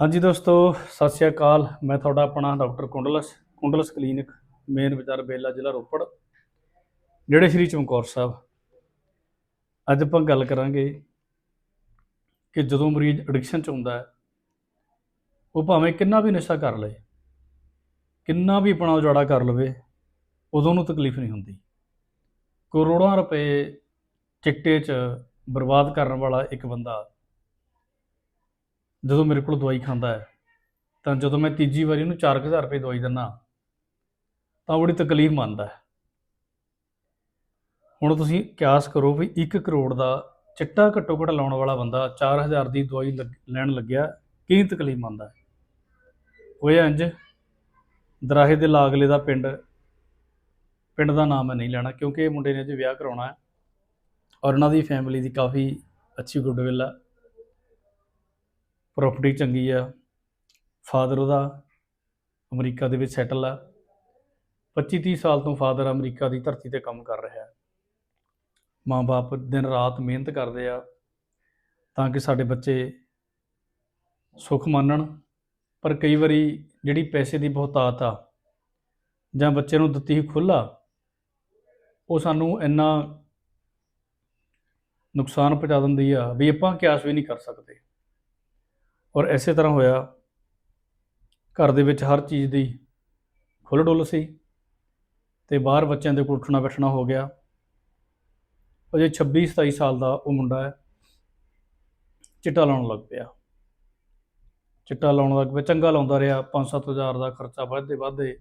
ਹਾਂਜੀ ਦੋਸਤੋ, ਸਤਿ ਸ਼੍ਰੀ ਅਕਾਲ। ਮੈਂ ਤੁਹਾਡਾ ਆਪਣਾ ਡਾਕਟਰ ਕੁੰਡਲਸ ਕੁੰਡਲਸ ਕਲੀਨਿਕ, ਮੇਨ ਬਾਜ਼ਾਰ ਬੇਲਾ ਜ਼ਿਲ੍ਹਾ ਰੋਪੜ ਜਿਹੜੇ ਸ਼੍ਰੀ ਚਮਕੌਰ ਸਾਹਿਬ। ਅੱਜ ਆਪਾਂ ਗੱਲ ਕਰਾਂਗੇ ਕਿ ਜਦੋਂ ਮਰੀਜ਼ ਐਡਿਕਸ਼ਨ ਚ ਹੁੰਦਾ ਹੈ, ਉਹ ਭਾਵੇਂ ਕਿੰਨਾ ਵੀ ਨਸ਼ਾ ਕਰ ਲਏ, ਕਿੰਨਾ ਵੀ ਆਪਣਾ ਉਜਾੜਾ ਕਰ ਲਵੇ, ਉਦੋਂ ਨੂੰ ਤਕਲੀਫ ਨਹੀਂ ਹੁੰਦੀ। ਕਰੋੜਾਂ ਰੁਪਏ ਚਿੱਟੇ 'ਚ ਬਰਬਾਦ ਕਰਨ ਵਾਲਾ ਇੱਕ ਬੰਦਾ ਜਦੋਂ ਮੇਰੇ ਕੋਲ ਦਵਾਈ ਖਾਂਦਾ ਹੈ, ਤਾਂ ਜਦੋਂ ਮੈਂ ਤੀਜੀ ਵਾਰੀ ਉਹਨੂੰ 4000 ਰੁਪਏ ਦਵਾਈ ਦਿੰਦਾ ਤਾਂ ਉਹਦੀ ਤਕਲੀਫ ਮੰਨਦਾ ਹੈ। ਹੁਣ ਤੁਸੀਂ ਕਿਆਸ ਕਰੋ ਵੀ 1 ਕਰੋੜ ਦਾ ਚਿੱਟਾ ਘੱਟੋ ਘੱਟ ਲਾਉਣ ਵਾਲਾ ਬੰਦਾ 4000 ਦੀ ਦਵਾਈ ਲੱਗ- ਲੈਣ ਲੱਗਿਆ ਕੀ ਤਕਲੀਫ ਮੰਨਦਾ ਹੈ? ਹੋਇਆ ਇੰਜ ਦਰਾਹੇ ਦੇ ਲਾਗਲੇ ਦਾ ਪਿੰਡ ਪਿੰਡ ਦਾ ਨਾਮ ਮੈਂ ਨਹੀਂ ਲੈਣਾ ਕਿਉਂਕਿ ਇਹ ਮੁੰਡੇ ਨੇ ਅਜੇ ਵਿਆਹ ਕਰਾਉਣਾ ਹੈ ਔਰ ਉਹਨਾਂ ਦੀ ਫੈਮਿਲੀ ਦੀ ਕਾਫੀ ਅੱਛੀ ਗੁੱਡਵਿਲ ਹੈ ਪ੍ਰਾਪਰਟੀ ਚੰਗੀ ਆ। ਫਾਦਰ ਉਹਦਾ ਅਮਰੀਕਾ ਦੇ ਵਿੱਚ ਸੈਟਲ ਆ। 25 30 ਸਾਲ ਤੋਂ ਫਾਦਰ ਅਮਰੀਕਾ ਦੀ ਧਰਤੀ ਤੇ ਕੰਮ ਕਰ ਰਿਹਾ। ਹੈ ਮਾਂ-ਬਾਪ ਦਿਨ ਰਾਤ ਮਿਹਨਤ ਕਰਦੇ ਆ ਤਾਂ ਕਿ ਸਾਡੇ ਬੱਚੇ ਸੁੱਖ ਮੰਨਣ। ਪਰ ਕਈ ਵਾਰੀ ਜਿਹੜੀ ਪੈਸੇ ਦੀ ਬਹੁਤਾਤ ਆ ਜਾਂ ਬੱਚੇ ਨੂੰ ਦਿੱਤੀ ਖੁੱਲਾ ਉਹ ਸਾਨੂੰ ਇੰਨਾ ਨੁਕਸਾਨ ਪਹੁੰਚਾ ਦਿੰਦੀ ਆ ਵੀ ਆਪਾਂ ਕਿਆਸ ਵੀ ਨਹੀਂ ਕਰ ਸਕਦੇ। ਔਰ ਇਸੇ ਤਰ੍ਹਾਂ ਹੋਇਆ, ਘਰ ਦੇ ਵਿੱਚ ਹਰ ਚੀਜ਼ ਦੀ ਖੁੱਲ੍ਹ ਡੁੱਲ ਸੀ ਤੇ ਬਾਹਰ ਬੱਚਿਆਂ ਦੇ ਕੋਲ ਉੱਠਣਾ ਬੈਠਣਾ ਹੋ ਗਿਆ। ਅਜੇ 26 27 ਸਾਲ ਦਾ ਉਹ ਮੁੰਡਾ ਹੈ, ਚਿੱਟਾ ਲਾਉਣ ਲੱਗ ਪਿਆ। ਚਿੱਟਾ ਲਾਉਣ ਲੱਗ ਪਿਆ, ਚੰਗਾ ਲਾਉਂਦਾ ਰਿਹਾ 5-7 ਹਜ਼ਾਰ ਦਾ ਖਰਚਾ ਵੱਧਦੇ ਵੱਧਦੇ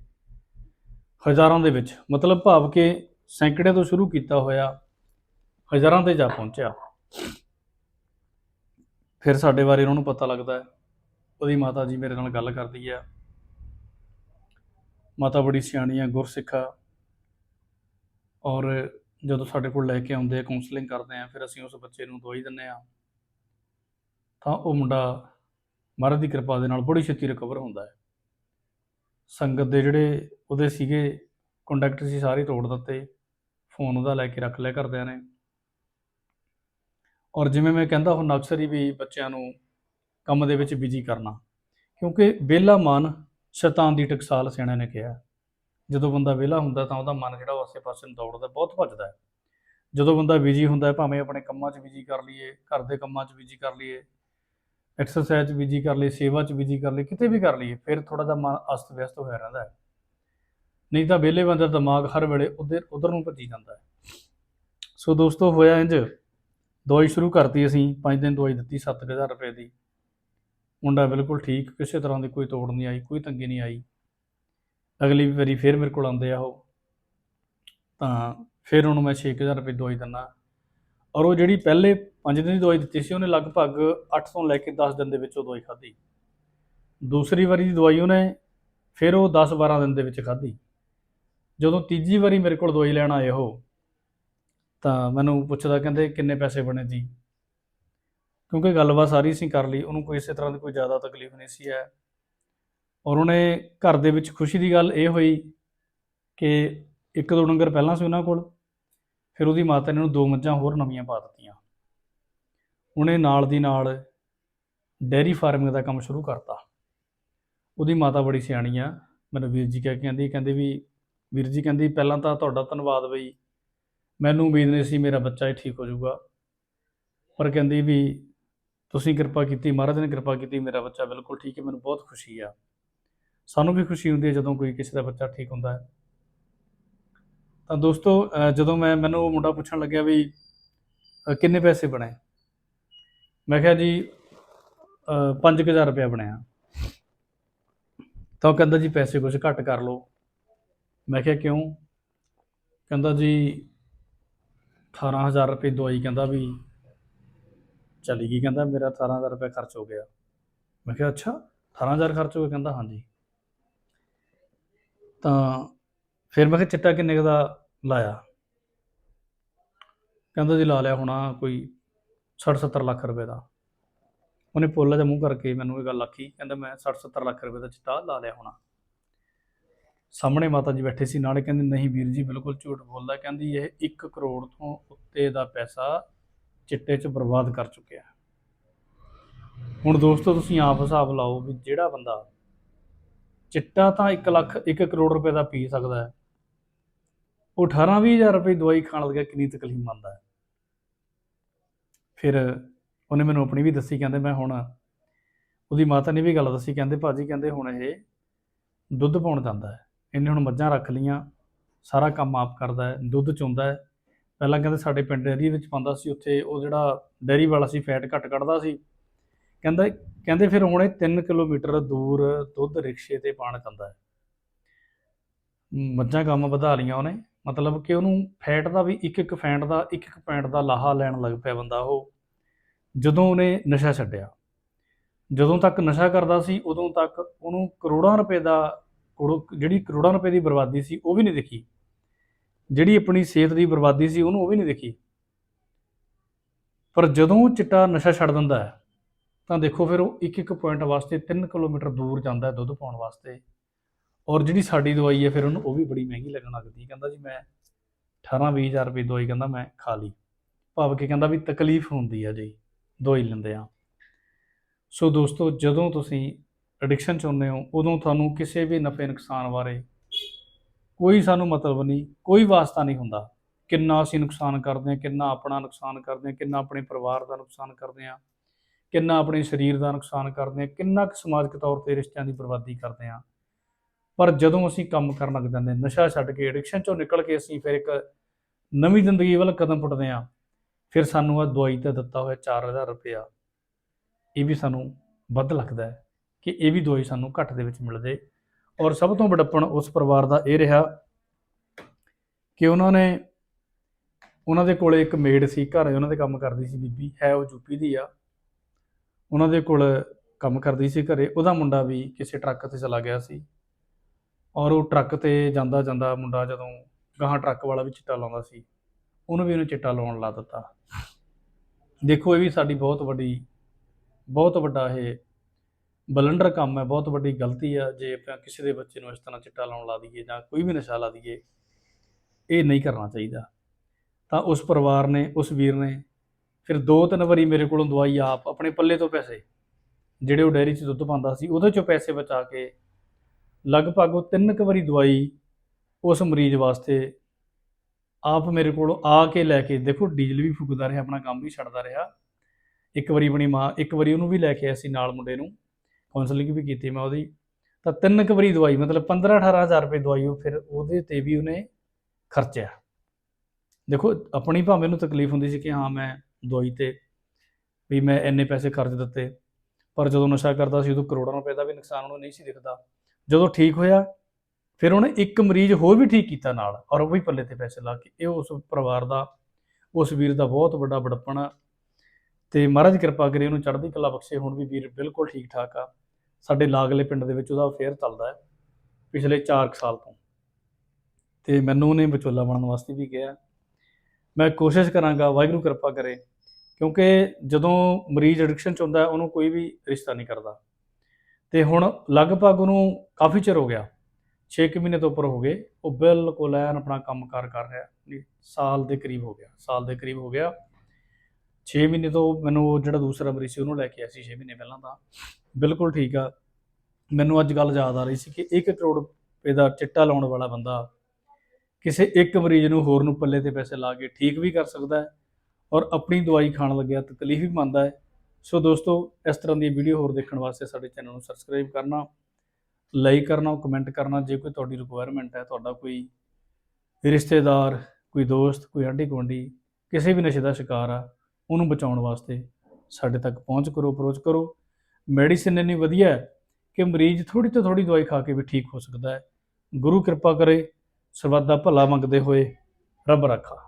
ਹਜ਼ਾਰਾਂ ਦੇ ਵਿੱਚ, ਮਤਲਬ ਭਾਵ ਕਿ ਸੈਂਕੜੇ ਤੋਂ ਸ਼ੁਰੂ ਕੀਤਾ ਹੋਇਆ, ਹਜ਼ਾਰਾਂ ਤੇ ਜਾ ਪਹੁੰਚਿਆ। ਫਿਰ ਸਾਡੇ ਬਾਰੇ ਉਹਨਾਂ ਨੂੰ ਪਤਾ ਲੱਗਦਾ ਹੈ। ਉਹਦੀ ਮਾਤਾ ਜੀ ਮੇਰੇ ਨਾਲ ਗੱਲ ਕਰਦੀ ਆ ਮਾਤਾ ਬੜੀ ਸਿਆਣੀ ਆ ਗੁਰਸਿੱਖ ਆ। ਔਰ ਜਦੋਂ ਸਾਡੇ ਕੋਲ ਲੈ ਕੇ ਆਉਂਦੇ ਆ ਕਾਉਂਸਲਿੰਗ ਕਰਦੇ ਆ, ਫਿਰ ਅਸੀਂ ਉਸ ਬੱਚੇ ਨੂੰ ਦਵਾਈ ਦਿੰਨੇ ਆ। ਤਾਂ ਉਹ ਮੁੰਡਾ ਮਹਾਰਾਜ ਦੀ ਕਿਰਪਾ ਦੇ ਨਾਲ ਬੜੀ ਛੇਤੀ ਰਿਕਵਰ ਹੁੰਦਾ ਹੈ। ਸੰਗਤ ਦੇ ਜਿਹੜੇ ਉਹਦੇ ਸੀਗੇ ਕੰਟੈਕਟ ਸੀ, ਸਾਰੇ ਤੋੜ ਦਿੱਤੇ। ਫੋਨ ਉਹਦਾ ਲੈ ਕੇ ਰੱਖ ਲਿਆ ਕਰਦਿਆਂ ਨੇ। ਔਰ ਜਿਵੇਂ ਮੈਂ ਕਹਿੰਦਾ, ਹੁਣ ਅਕਸਰ ਹੀ ਵੀ ਬੱਚਿਆਂ ਨੂੰ ਕੰਮ ਦੇ ਵਿੱਚ ਬਿਜ਼ੀ ਕਰਨਾ। ਕਿਉਂਕਿ ਵਿਹਲਾ ਮਨ ਸ਼ੈਤਾਨ ਦੀ ਟਕਸਾਲ ਸਿਆਣਿਆਂ ਨੇ ਕਿਹਾ। ਜਦੋਂ ਬੰਦਾ ਵਿਹਲਾ ਹੁੰਦਾ ਤਾਂ ਉਹਦਾ ਮਨ ਜਿਹੜਾ ਉਹ ਆਸੇ-ਪਾਸੇ ਨੂੰ ਦੌੜਦਾ, ਬਹੁਤ ਭੱਜਦਾ ਹੈ। ਜਦੋਂ ਬੰਦਾ ਬਿਜ਼ੀ ਹੁੰਦਾ ਹੈ ਭਾਵੇਂ ਆਪਣੇ ਕੰਮਾਂ 'ਚ ਬਿਜ਼ੀ ਕਰ ਲਈਏ, ਘਰ ਦੇ ਕੰਮਾਂ 'ਚ ਬਿਜ਼ੀ ਕਰ ਲਈਏ ਐਕਸਰਸਾਈਜ਼ 'ਚ ਬਿਜ਼ੀ ਕਰ ਲਈਏ, ਸੇਵਾ 'ਚ ਬਿਜ਼ੀ ਕਰ ਲਈਏ, ਕਿਤੇ ਵੀ ਕਰ ਲਈਏ, ਫਿਰ ਥੋੜਾ ਜਿਹਾ ਮਨ ਅਸਤ-ਵਿਅਸਤ ਹੋਇਆ ਰਹਿੰਦਾ ਹੈ। ਨਹੀਂ ਤਾਂ ਵਿਹਲੇ ਬੰਦੇ ਦਾ ਦਿਮਾਗ ਹਰ ਵੇਲੇ ਉਧਰ ਉਧਰ ਨੂੰ ਭੱਜੀ ਜਾਂਦਾ ਹੈ। ਸੋ ਦੋਸਤੋ, ਹੋਇਆ ਇੰਜ ਦਵਾਈ ਸ਼ੁਰੂ ਕਰਤੀ ਅਸੀਂ 5 ਦਿਨ ਦਵਾਈ ਦਿੱਤੀ 7000 ਰੁਪਏ ਦੀ। ਮੁੰਡਾ ਬਿਲਕੁਲ ਠੀਕ, ਕਿਸੇ ਤਰ੍ਹਾਂ ਦੀ ਕੋਈ ਤੋੜ ਨਹੀਂ ਆਈ, ਕੋਈ ਤੰਗੀ ਨਹੀਂ ਆਈ। ਅਗਲੀ ਵਾਰੀ ਫਿਰ ਮੇਰੇ ਕੋਲ ਆਉਂਦੇ ਆ ਉਹ। ਤਾਂ ਫਿਰ ਉਹਨੂੰ ਮੈਂ 6000 ਰੁਪਏ ਦਵਾਈ ਦਿੰਦਾ। ਔਰ ਉਹ ਜਿਹੜੀ ਪਹਿਲੇ 5 ਦਿਨ ਦੀ ਦਵਾਈ ਦਿੱਤੀ ਸੀ, ਉਹਨੇ ਲਗਭਗ 8 ਤੋਂ ਲੈ ਕੇ 10 ਦਿਨ ਦੇ ਵਿੱਚ ਉਹ ਦਵਾਈ ਖਾਧੀ। ਦੂਸਰੀ ਵਾਰੀ ਦੀ ਦਵਾਈ ਉਹਨੇ ਫਿਰ ਉਹ 10 12 ਦਿਨ ਦੇ ਵਿੱਚ ਖਾਧੀ। ਜਦੋਂ ਤੀਜੀ ਵਾਰੀ ਮੇਰੇ ਕੋਲ ਦਵਾਈ ਲੈਣ ਆਏ ਉਹ ਤਾਂ ਮੈਨੂੰ ਪੁੱਛਦਾ ਕਹਿੰਦੇ ਕਿੰਨੇ ਪੈਸੇ ਬਣੇ ਜੀ? ਕਿਉਂਕਿ ਗੱਲਬਾਤ ਸਾਰੀ ਅਸੀਂ ਕਰ ਲਈ, ਉਹਨੂੰ ਕੋਈ ਇਸੇ ਤਰ੍ਹਾਂ ਦੀ ਕੋਈ ਜ਼ਿਆਦਾ ਤਕਲੀਫ ਨਹੀਂ ਸੀ ਹੈ। ਔਰ ਉਹਨੇ ਘਰ ਦੇ ਵਿੱਚ ਖੁਸ਼ੀ ਦੀ ਗੱਲ ਇਹ ਹੋਈ ਕਿ ਇੱਕ ਦੋ ਡੰਗਰ ਪਹਿਲਾਂ ਸੀ ਉਹਨਾਂ ਕੋਲ, ਫਿਰ ਉਹਦੀ ਮਾਤਾ ਨੇ ਉਹਨੂੰ ਦੋ ਮੱਝਾਂ ਹੋਰ ਨਵੀਆਂ ਪਾ ਦਿੱਤੀਆਂ। ਉਹਨੇ ਨਾਲ ਦੀ ਨਾਲ ਡੇਅਰੀ ਫਾਰਮਿੰਗ ਦਾ ਕੰਮ ਸ਼ੁਰੂ ਕਰਤਾ। ਉਹਦੀ ਮਾਤਾ ਬੜੀ ਸਿਆਣੀ ਆ, ਮੈਨੂੰ ਵੀਰ ਜੀ ਕਹਿ ਕੇ ਕਹਿੰਦੀ, ਕਹਿੰਦੇ ਵੀ ਵੀਰ ਜੀ ਕਹਿੰਦੀ, ਪਹਿਲਾਂ ਤਾਂ ਤੁਹਾਡਾ ਧੰਨਵਾਦ ਬਈ ਮੈਨੂੰ ਉਮੀਦ ਨਹੀਂ ਸੀ ਮੇਰਾ ਬੱਚਾ ਹੀ ਠੀਕ ਹੋ ਜਾਊਗਾ। ਪਰ ਕਹਿੰਦੀ ਵੀ ਤੁਸੀਂ ਕਿਰਪਾ ਕੀਤੀ, ਮਹਾਰਾਜ ਨੇ ਕਿਰਪਾ ਕੀਤੀ, ਮੇਰਾ ਬੱਚਾ ਬਿਲਕੁਲ ਠੀਕ ਹੈ, ਮੈਨੂੰ ਬਹੁਤ ਖੁਸ਼ੀ ਆ। ਸਾਨੂੰ ਵੀ ਖੁਸ਼ੀ ਹੁੰਦੀ ਹੈ ਜਦੋਂ ਕੋਈ ਕਿਸੇ ਦਾ ਬੱਚਾ ਠੀਕ ਹੁੰਦਾ ਹੈ। ਤਾਂ ਦੋਸਤੋ ਜਦੋਂ ਮੈਂ, ਮੈਨੂੰ ਉਹ ਮੁੰਡਾ ਪੁੱਛਣ ਲੱਗਿਆ ਵੀ ਕਿੰਨੇ ਪੈਸੇ ਬਣੇ? ਮੈਂ ਕਿਹਾ ਜੀ 5000 ਰੁਪਇਆ ਬਣਿਆ। ਤਾਂ ਉਹ ਕਹਿੰਦਾ ਜੀ, ਪੈਸੇ ਕੁਝ ਘੱਟ ਕਰ ਲਓ। ਮੈਂ ਕਿਹਾ ਕਿਉਂ? ਕਹਿੰਦਾ ਜੀ 18000 ਰੁਪਏ ਦਵਾਈ ਕਹਿੰਦਾ ਵੀ ਚਲੀ ਗਈ ਕਹਿੰਦਾ, ਮੇਰਾ 18000 ਰੁਪਏ ਖਰਚ ਹੋ ਗਿਆ। ਮੈਂ ਕਿਹਾ, ਅੱਛਾ 18000 ਖਰਚ ਹੋ ਗਿਆ ਕਹਿੰਦਾ, ਹਾਂਜੀ। ਤਾਂ ਫਿਰ ਮੈਂ ਕਿਹਾ, ਚਿੱਟਾ ਕਿੰਨੇ ਕੁ ਦਾ ਲਾਇਆ? ਕਹਿੰਦਾ ਜੀ, ਲਾ ਲਿਆ ਹੋਣਾ ਕੋਈ 60 70 ਲੱਖ ਰੁਪਏ ਦਾ। ਉਹਨੇ ਪੋਲਾ ਜਿਹਾ ਮੂੰਹ ਕਰਕੇ ਮੈਨੂੰ ਇਹ ਗੱਲ ਆਖੀ, ਕਹਿੰਦਾ ਮੈਂ 60 70 ਲੱਖ ਰੁਪਏ ਦਾ ਚਿੱਟਾ ਲਾ ਲਿਆ ਹੋਣਾ। ਸਾਹਮਣੇ ਮਾਤਾ ਜੀ ਬੈਠੇ ਸੀ, ਨਾਲੇ ਕਹਿੰਦੇ, ਨਹੀਂ ਵੀਰ ਜੀ, ਬਿਲਕੁਲ ਝੂਠ ਬੋਲਦਾ। ਕਹਿੰਦੀ, ਇਹ 1 ਕਰੋੜ ਤੋਂ ਉੱਤੇ ਦਾ ਪੈਸਾ ਚਿੱਟੇ 'ਚ ਬਰਬਾਦ ਕਰ ਚੁੱਕਿਆ ਹੁਣ ਦੋਸਤੋ, ਤੁਸੀਂ ਆਪ ਹਿਸਾਬ ਲਾਓ ਵੀ ਜਿਹੜਾ ਬੰਦਾ ਚਿੱਟਾ ਤਾਂ 1 ਲੱਖ 1 ਕਰੋੜ ਰੁਪਏ ਦਾ ਪੀ ਸਕਦਾ ਹੈ। ਉਹ 18 20000 ਰੁਪਏ ਦਵਾਈ ਖਾਣ ਲੱਗਿਆ, ਕਿੰਨੀ ਤਕਲੀਫ ਮੰਨਦਾ ਹੈ। ਫਿਰ ਉਹਨੇ ਮੈਨੂੰ ਆਪਣੀ ਵੀ ਦੱਸੀ, ਕਹਿੰਦੇ, ਮੈਂ ਹੁਣ ਉਹਦੀ ਮਾਤਾ ਨੇ ਵੀ ਗੱਲ ਦੱਸੀ, ਕਹਿੰਦੇ ਭਾਜੀ ਕਹਿੰਦੇ, ਹੁਣ ਇਹ ਦੁੱਧ ਪਾਉਣ ਜਾਂਦਾ ਹੈ। ਇਹਨੇ ਹੁਣ ਮੱਝਾਂ ਰੱਖ ਲੀਆਂ ਸਾਰਾ ਕੰਮ ਆਪ ਕਰਦਾ ਹੈ, ਦੁੱਧ ਚੋਂਦਾ ਹੈ। ਪਹਿਲਾਂ ਕਹਿੰਦੇ ਸਾਡੇ ਪਿੰਡ ਡੇਅਰੀ ਵਿੱਚ ਪਾਉਂਦਾ ਸੀ, ਉੱਥੇ ਉਹ ਜਿਹੜਾ ਡੇਅਰੀ ਵਾਲਾ ਸੀ, ਫੈਟ ਘੱਟ ਕੱਢਦਾ ਸੀ। ਕਹਿੰਦਾ, ਕਹਿੰਦੇ ਫਿਰ ਹੁਣ ਇਹ 3 ਕਿਲੋਮੀਟਰ ਦੂਰ ਦੁੱਧ ਰਿਕਸ਼ੇ ਤੇ ਪਾਣ ਜਾਂਦਾ ਹੈ। ਮੱਝਾਂ ਕੰਮ ਵਧਾ ਲੀਆਂ ਉਹਨੇ, ਮਤਲਬ ਕਿ ਉਹਨੂੰ ਫੈਟ ਦਾ ਵੀ ਇੱਕ ਇੱਕ ਫੈਂਟ ਦਾ, ਇੱਕ ਇੱਕ ਪੈਂਟ ਦਾ ਲਾਹਾ ਲੈਣ ਲੱਗ ਪਿਆ ਬੰਦਾ ਉਹ। ਜਦੋਂ ਉਹਨੇ ਨਸ਼ਾ ਛੱਡਿਆ, ਜਦੋਂ ਤੱਕ ਨਸ਼ਾ ਕਰਦਾ ਸੀ, ਉਦੋਂ ਤੱਕ ਉਹਨੂੰ ਕਰੋੜਾਂ ਰੁਪਏ ਦਾ ਕਰੋੜ ਜਿਹੜੀ ਕਰੋੜਾਂ ਰੁਪਏ ਦੀ ਬਰਬਾਦੀ ਸੀ, ਉਹ ਵੀ ਨਹੀਂ ਦੇਖੀ। ਜਿਹੜੀ ਆਪਣੀ ਸਿਹਤ ਦੀ ਬਰਬਾਦੀ ਸੀ, ਉਹਨੂੰ ਉਹ ਵੀ ਨਹੀਂ ਦੇਖੀ। ਪਰ ਜਦੋਂ ਚਿੱਟਾ ਨਸ਼ਾ ਛੱਡ ਦਿੰਦਾ ਹੈ, ਤਾਂ ਦੇਖੋ ਫਿਰ ਉਹ ਇੱਕ ਇੱਕ ਪੁਆਇੰਟ ਵਾਸਤੇ 3 ਕਿਲੋਮੀਟਰ ਦੂਰ ਜਾਂਦਾ ਦੁੱਧ ਪਾਉਣ ਵਾਸਤੇ। ਔਰ ਜਿਹੜੀ ਸਾਡੀ ਦਵਾਈ ਹੈ, ਫਿਰ ਉਹਨੂੰ ਉਹ ਵੀ ਬੜੀ ਮਹਿੰਗੀ ਲੱਗਣ ਲੱਗਦੀ ਕਹਿੰਦਾ ਜੀ, ਮੈਂ 18 20000 ਰੁਪਏ ਦਵਾਈ ਕਹਿੰਦਾ, ਮੈਂ ਖਾ ਲਈ। ਭਾਵ ਕਿ ਕਹਿੰਦਾ ਵੀ ਤਕਲੀਫ ਹੁੰਦੀ ਹੈ ਜੀ, ਦਵਾਈ ਲੈਂਦੇ ਆ ਸੋ ਦੋਸਤੋ, ਜਦੋਂ ਤੁਸੀਂ ਐਡਿਕਸ਼ਨ ਚ ਹੁੰਦੇ ਹੋ, ਉਦੋਂ ਤੁਹਾਨੂੰ ਕਿਸੇ ਵੀ ਨਫੇ ਨੁਕਸਾਨ ਬਾਰੇ ਕੋਈ ਸਾਨੂੰ ਮਤਲਬ ਨਹੀਂ, ਕੋਈ ਵਾਸਤਾ ਨਹੀਂ ਹੁੰਦਾ। ਕਿੰਨਾ ਅਸੀਂ ਨੁਕਸਾਨ ਕਰਦੇ ਹਾਂ, ਕਿੰਨਾ ਆਪਣਾ ਨੁਕਸਾਨ ਕਰਦੇ ਹਾਂ, ਕਿੰਨਾ ਆਪਣੇ ਪਰਿਵਾਰ ਦਾ ਨੁਕਸਾਨ ਕਰਦੇ ਹਾਂ, ਕਿੰਨਾ ਆਪਣੇ ਸਰੀਰ ਦਾ ਨੁਕਸਾਨ ਕਰਦੇ ਹਾਂ, ਕਿੰਨਾ ਕੁ ਸਮਾਜਿਕ ਤੌਰ ਤੇ ਰਿਸ਼ਤਿਆਂ ਦੀ ਬਰਬਾਦੀ ਕਰਦੇ ਹਾਂ। ਪਰ ਜਦੋਂ ਅਸੀਂ ਕੰਮ ਕਰਨ ਲੱਗ ਜਾਂਦੇ ਨਸ਼ਾ ਛੱਡ ਕੇ ਐਡਿਕਸ਼ਨ ਚੋਂ ਨਿਕਲ ਕੇ ਅਸੀਂ ਫਿਰ ਇੱਕ ਨਵੀਂ ਜ਼ਿੰਦਗੀ ਵੱਲ ਕਦਮ ਪੁੱਟਦੇ ਹਾਂ, ਫਿਰ ਸਾਨੂੰ ਆ ਦਵਾਈ ਤੇ ਦਿੱਤਾ ਹੋਇਆ 4000 ਰੁਪਇਆ। ਇਹ ਵੀ ਸਾਨੂੰ ਵੱਧ ਲੱਗਦਾ ਹੈ। ਕਿ ਇਹ ਵੀ ਦਵਾਈ ਸਾਨੂੰ ਘੱਟ ਦੇ ਵਿੱਚ ਮਿਲ ਜੇ ਔਰ ਸਭ ਤੋਂ ਵੱਡਪਣ ਉਸ ਪਰਿਵਾਰ ਦਾ ਇਹ ਰਿਹਾ ਕਿ ਉਹਨਾਂ ਨੇ, ਉਹਨਾਂ ਦੇ ਕੋਲੇ ਇੱਕ ਮੇਡ ਸੀ, ਘਰ ਉਹਨਾਂ ਦੇ ਕੰਮ ਕਰਦੀ ਸੀ ਬੀਬੀ, ਹੈ ਉਹ ਯੂਪੀ ਦੀ ਆ। ਉਹਨਾਂ ਦੇ ਕੋਲ ਕੰਮ ਕਰਦੀ ਸੀ ਘਰੇ, ਉਹਦਾ ਮੁੰਡਾ ਵੀ ਕਿਸੇ ਟਰੱਕ ਤੇ ਚਲਾ ਗਿਆ ਸੀ। ਔਰ ਉਹ ਟਰੱਕ ਤੇ ਜਾਂਦਾ ਜਾਂਦਾ ਮੁੰਡਾ ਜਦੋਂ ਗਾਹਾਂ ਟਰੱਕ ਵਾਲਾ ਵੀ ਚਿੱਟਾ ਲਾਉਂਦਾ ਸੀ, ਉਹਨੂੰ ਵੀ ਉਹਨੇ ਚਿੱਟਾ ਲਾਉਣ ਲਾ ਦਿੱਤਾ। ਦੇਖੋ ਇਹ ਵੀ ਸਾਡੀ ਬਹੁਤ ਵੱਡੀ, ਬਹੁਤ ਵੱਡਾ ਇਹ ਬਲੰਡਰ ਕੰਮ ਹੈ, ਬਹੁਤ ਵੱਡੀ ਗਲਤੀ ਆ ਜੇ ਆਪਾਂ ਕਿਸੇ ਦੇ ਬੱਚੇ ਨੂੰ ਇਸ ਤਰ੍ਹਾਂ ਚਿੱਟਾ ਲਾਉਣ ਲਾ ਦਈਏ ਜਾਂ ਕੋਈ ਵੀ ਨਸ਼ਾ ਲਾ ਦਈਏ, ਇਹ ਨਹੀਂ ਕਰਨਾ ਚਾਹੀਦਾ। ਤਾਂ ਉਸ ਪਰਿਵਾਰ ਨੇ, ਉਸ ਵੀਰ ਨੇ ਫਿਰ ਦੋ ਤਿੰਨ ਵਾਰੀ ਮੇਰੇ ਕੋਲੋਂ ਦਵਾਈ ਆਪ ਆਪਣੇ ਪੱਲੇ ਤੋਂ ਪੈਸੇ, ਜਿਹੜੇ ਉਹ ਡੈਰੀ 'ਚ ਦੁੱਧ ਪਾਉਂਦਾ ਸੀ, ਉਹਦੇ 'ਚੋਂ ਪੈਸੇ ਬਚਾ ਕੇ ਲਗਭਗ ਉਹ ਤਿੰਨ ਕੁ ਵਾਰੀ ਦਵਾਈ ਉਸ ਮਰੀਜ਼ ਵਾਸਤੇ ਆਪ ਮੇਰੇ ਕੋਲ ਆ ਕੇ ਲੈ ਕੇ, ਦੇਖੋ ਡੀਜ਼ਲ ਵੀ ਫੂਕਦਾ ਰਿਹਾ, ਆਪਣਾ ਕੰਮ ਵੀ ਛੱਡਦਾ ਰਿਹਾ। ਇੱਕ ਵਾਰੀ ਆਪਣੀ ਮਾਂ, ਇੱਕ ਵਾਰੀ ਉਹਨੂੰ ਵੀ ਲੈ ਕੇ ਆਇਆ ਸੀ ਨਾਲ ਮੁੰਡੇ ਨੂੰ। ਕਾਉਂਸਲਿੰਗ ਵੀ ਕੀਤੀ ਮੈਂ ਉਹਦੀ, ਤਾਂ ਤਿੰਨ ਕੁ ਵਾਰੀ ਦਵਾਈ, ਮਤਲਬ 15 18000 ਰੁਪਏ ਦਵਾਈ ਉਹ ਫਿਰ ਉਹਦੇ ਤੇ ਵੀ ਉਹਨੇ ਖਰਚਿਆ। ਦੇਖੋ, ਆਪਣੀ ਭਾਵੇਂ ਨੂੰ ਤਕਲੀਫ ਹੁੰਦੀ ਸੀ ਕਿ ਹਾਂ, ਮੈਂ ਦਵਾਈ ਤੇ ਵੀ ਮੈਂ ਇੰਨੇ ਪੈਸੇ ਖਰਚ ਦਿੱਤੇ, ਪਰ ਜਦੋਂ ਨਸ਼ਾ ਕਰਦਾ ਸੀ ਉਦੋਂ ਕਰੋੜਾਂ ਰੁਪਏ ਦਾ ਵੀ ਨੁਕਸਾਨ ਉਹਨੂੰ ਨਹੀਂ ਸੀ ਦਿਖਦਾ। ਜਦੋਂ ਠੀਕ ਹੋਇਆ, ਫਿਰ ਉਹਨੇ ਇੱਕ ਮਰੀਜ਼ ਹੋਰ ਵੀ ਠੀਕ ਕੀਤਾ ਨਾਲ ਔਰ ਉਹ ਵੀ ਪੱਲੇ ਤੇ ਪੈਸੇ ਲਾ ਕੇ। ਇਹ ਉਸ ਪਰਿਵਾਰ ਦਾ, ਉਸ ਵੀਰ ਦਾ ਬਹੁਤ ਵੱਡਾ ਬੜਪਣ ਆ। ਤੇ ਮਹਾਰਾਜ ਕਿਰਪਾ ਕਰੇ ਉਹਨੂੰ ਚੜ੍ਹਦੀ ਕਲਾ ਬਖਸ਼ੇ, ਹੁਣ ਵੀ ਵੀਰ ਬਿਲਕੁਲ ਠੀਕ ਠਾਕ ਆ। ਸਾਡੇ ਲਾਗਲੇ ਪਿੰਡ ਦੇ ਵਿੱਚ ਉਹਦਾ ਅਫੇਅਰ ਚੱਲਦਾ ਹੈ ਪਿਛਲੇ 4 ਸਾਲ ਤੋਂ। ਤੇ ਮੈਨੂੰ ਉਹਨੇ ਵਿਚੋਲਾ ਬਣਨ ਵਾਸਤੇ ਵੀ ਕਿਹਾ। ਮੈਂ ਕੋਸ਼ਿਸ਼ ਕਰਾਂਗਾ, ਵਾਹਿਗੁਰੂ ਕਿਰਪਾ ਕਰੇ, ਕਿਉਂਕਿ ਜਦੋਂ ਮਰੀਜ਼ ਐਡਿਕਸ਼ਨ ਚ ਹੁੰਦਾ, ਉਹਨੂੰ ਕੋਈ ਵੀ ਰਿਸ਼ਤਾ ਨਹੀਂ ਕਰਦਾ। ਤੇ ਹੁਣ ਲਗਭਗ ਉਹਨੂੰ ਕਾਫੀ ਚਿਰ ਹੋ ਗਿਆ 6 ਮਹੀਨੇ ਤੋਂ ਉੱਪਰ ਹੋ ਗਏ, ਉਹ ਬਿਲਕੁਲ ਐਨ ਆਪਣਾ ਕੰਮਕਾਰ ਕਰ ਰਿਹਾ। ਸਾਲ ਦੇ ਕਰੀਬ ਹੋ ਗਿਆ, ਸਾਲ ਦੇ ਕਰੀਬ ਹੋ ਗਿਆ। 6 ਮਹੀਨੇ ਤੋਂ ਮੈਨੂੰ ਉਹ ਜਿਹੜਾ ਦੂਸਰਾ ਮਰੀਜ਼ ਸੀ, ਉਹਨੂੰ ਲੈ ਕੇ ਆਇਆ ਸੀ 6 ਮਹੀਨੇ ਪਹਿਲਾਂ ਤਾਂ। ਬਿਲਕੁਲ ਠੀਕ ਆ। ਮੈਨੂੰ ਅੱਜ ਗੱਲ ਯਾਦ ਆ ਰਹੀ ਸੀ ਕਿ 1 ਕਰੋੜ ਰੁਪਏ ਦਾ ਚਿੱਟਾ ਲਾਉਣ ਵਾਲਾ ਬੰਦਾ ਕਿਸੇ ਇੱਕ ਮਰੀਜ਼ ਨੂੰ ਹੋਰ ਨੂੰ ਪੱਲੇ ਤੇ ਪੈਸੇ ਲਾ ਕੇ ਠੀਕ ਵੀ ਕਰ ਸਕਦਾ ਹੈ ਔਰ ਆਪਣੀ ਦਵਾਈ ਖਾਣ ਲੱਗਿਆ ਤਕਲੀਫ ਵੀ ਮੰਨਦਾ ਹੈ। ਸੋ ਦੋਸਤੋ, ਇਸ ਤਰ੍ਹਾਂ ਦੀ ਵੀਡੀਓ ਹੋਰ ਦੇਖਣ ਵਾਸਤੇ ਸਾਡੇ ਚੈਨਲ ਨੂੰ ਸਬਸਕ੍ਰਾਈਬ ਕਰਨਾ, ਲਾਈਕ ਕਰਨਾ, ਕਮੈਂਟ ਕਰਨਾ, ਜੇ ਕੋਈ ਤੁਹਾਡੀ ਰਿਕੁਆਇਰਮੈਂਟ ਹੈ, ਤੁਹਾਡਾ ਕੋਈ ਰਿਸ਼ਤੇਦਾਰ, ਕੋਈ ਦੋਸਤ, ਕੋਈ ਆਂਢੀ ਗੁਆਂਢੀ ਕਿਸੇ ਵੀ ਨਸ਼ੇ ਦਾ ਸ਼ਿਕਾਰ ਆ ਉਹਨੂੰ ਬਚਾਉਣ ਵਾਸਤੇ ਸਾਡੇ ਤੱਕ ਪਹੁੰਚ ਕਰੋ ਅਪਰੋਚ ਕਰੋ। ਮੈਡੀਸਿਨ ਇੰਨੀ ਵਧੀਆ ਹੈ ਕਿ ਮਰੀਜ਼ ਥੋੜੀ ਤੋਂ ਥੋੜੀ ਦਵਾਈ ਖਾ ਕੇ ਵੀ ਠੀਕ ਹੋ ਸਕਦਾ ਹੈ। ਗੁਰੂ ਕਿਰਪਾ ਕਰੇ, ਸਰਬੱਤ ਦਾ ਭਲਾ ਮੰਗਦੇ ਹੋਏ ਰੱਬ ਰੱਖਾ।